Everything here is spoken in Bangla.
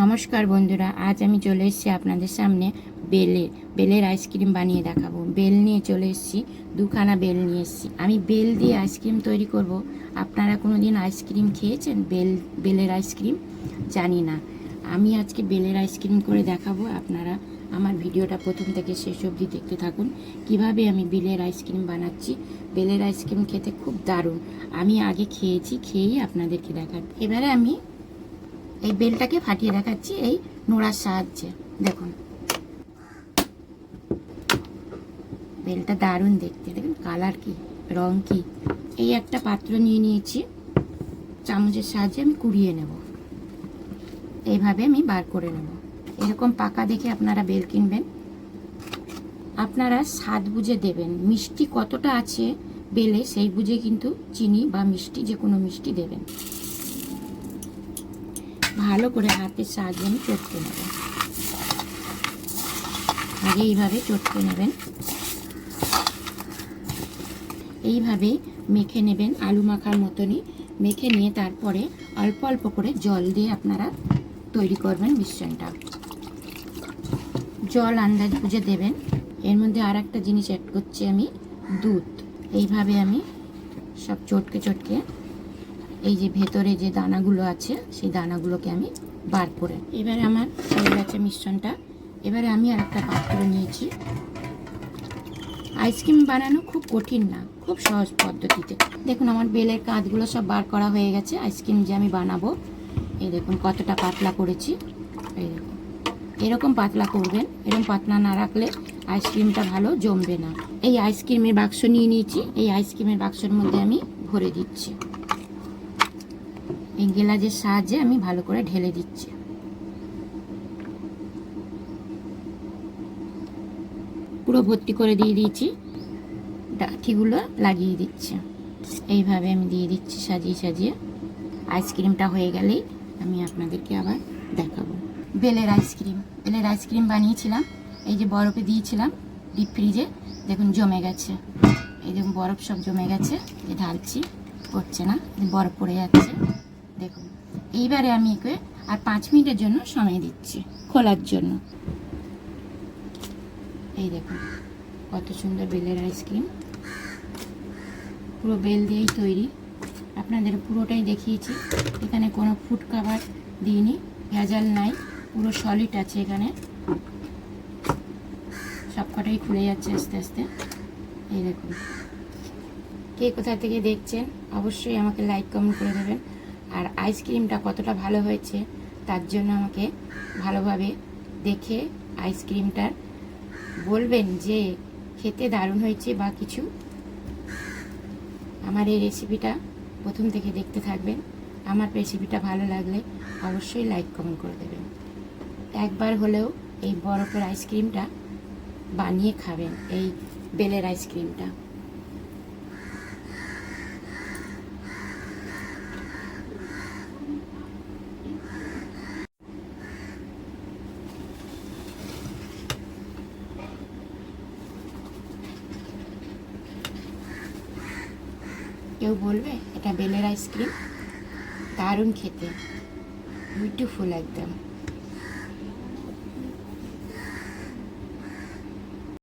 নমস্কার বন্ধুরা, আজ আমি চলে এসেছি আপনাদের সামনে বেলের বেলের আইসক্রিম বানিয়ে দেখাবো। বেল নিয়ে চলে এসেছি, দুখানা বেল নিয়ে এসেছি। আমি বেল দিয়ে আইসক্রিম তৈরি করব। আপনারা কোনো দিন আইসক্রিম খেয়েছেন? বেল, বেলের আইসক্রিম? জানি না। আমি আজকে বেলের আইসক্রিম করে দেখাবো। আপনারা আমার ভিডিওটা প্রথম থেকে শেষ অবধি দেখতে থাকুন। কীভাবে আমি বেলের আইসক্রিম বানাচ্ছি? বেলের আইসক্রিম খেতে খুব দারুণ। আমি আগে খেয়েছি, খেয়েই আপনাদেরকে দেখাব। এবারে আমি এই বেলটাকে ফাটিয়ে দেখাচ্ছি এই নোড়ার সাহায্যে। দেখুন। বেলটা দারুণ দেখতে। দেখুন কালার কি, রং কি। এই একটা পাত্র নিয়ে নিয়েছি। চামচের সাহায্যে আমি কুড়িয়ে নেব। এইভাবে আমি বার করে নেব। এরকম পাকা দেখে আপনারা বেল কিনবেন। আপনারা স্বাদ বুঝে দেবেন। মিষ্টি কতটা আছে বেলে, সেই বুঝে কিন্তু চিনি বা মিষ্টি যে কোনো মিষ্টি দেবেন। ভালো করে হাতের সাহায্যে আমি চটকে নেব। আগে এইভাবে চটকে নেবেন। এইভাবে মেখে নেবেন আলু মাখার মতনই। মেখে নিয়ে তারপরে অল্প অল্প করে জল দিয়ে আপনারা তৈরি করবেন মিশ্রণটা। জল আন্দাজ বুঝে দেবেন। এর মধ্যে আর একটা জিনিস অ্যাড করছি আমি, দুধ। এইভাবে আমি সব চটকে চটকে এই যে ভেতরে যে দানাগুলো আছে, সেই দানাগুলোকে আমি বার করে এবারে আমার হয়ে গেছে মিশ্রণটা। এবারে আমি আর একটা পাত্র নিয়েছি। আইসক্রিম বানানো খুব কঠিন না, খুব সহজ পদ্ধতিতে। দেখুন, আমার বেলের কাঁধগুলো সব বার করা হয়ে গেছে। আইসক্রিম যে আমি বানাবো, এই দেখুন কতটা পাতলা করেছি। এই দেখুন, এরকম পাতলা করবেন, এরকম পাতলা না রাখলে আইসক্রিমটা ভালো জমবে না। এই আইসক্রিমের বাক্স নিয়ে নিয়েছি। এই আইসক্রিমের বাক্সের মধ্যে আমি ভরে দিচ্ছি। এই গেলাজের সাহায্যে আমি ভালো করে ঢেলে দিচ্ছি। পুরো ভর্তি করে দিয়ে দিয়েছি। ডাঠিগুলো লাগিয়ে দিচ্ছি। এইভাবে আমি দিয়ে দিচ্ছি সাজিয়ে সাজিয়ে। আইসক্রিমটা হয়ে গেলেই আমি আপনাদেরকে আবার দেখাবো। বেলের আইসক্রিম। বেলের আইসক্রিম বানিয়েছিলাম। এই যে বরফে দিয়েছিলাম ডিপ ফ্রিজে। দেখুন জমে গেছে। এই দেখুন বরফ সব জমে গেছে। ঢালছি। পড়ছে না। বরফ পড়ে যাচ্ছে। দেখুন, এইবারে আমি একে আর পাঁচ মিনিটের জন্য সময় দিচ্ছি, খোলার জন্য। এই দেখুন, কত সুন্দর বেলের আইসক্রিম পুরো বেল দিয়েই তৈরি। আপনাদের পুরোটাই দেখিয়েছি। এখানে কোনো ফুড কাভার দিইনি, ভেজাল নাই, পুরো সলিড আছে এখানে। সবকটাই খুলে যাচ্ছে আস্তে আস্তে। এই দেখুন। কে কোথা থেকে দেখছেন, অবশ্যই আমাকে লাইক কমেন্ট করে দেবেন। আর আইসক্রিমটা কতটা ভালো হয়েছে, তার জন্য আমাকে ভালোভাবে দেখে আইসক্রিমটার বলবেন যে খেতে দারুণ হয়েছে বা কিছু। আমার এই রেসিপিটা প্রথম থেকে দেখতে থাকবেন। আমার রেসিপিটা ভালো লাগলে অবশ্যই লাইক কমেন্ট করে দেবেন। একবার হলেও এই বরফের আইসক্রিমটা বানিয়ে খাবেন, এই বেলের আইসক্রিমটা কেউ বলবে এটা বেলের আইসক্রিম দারুণ খেতে। বিউটিফুল একদম।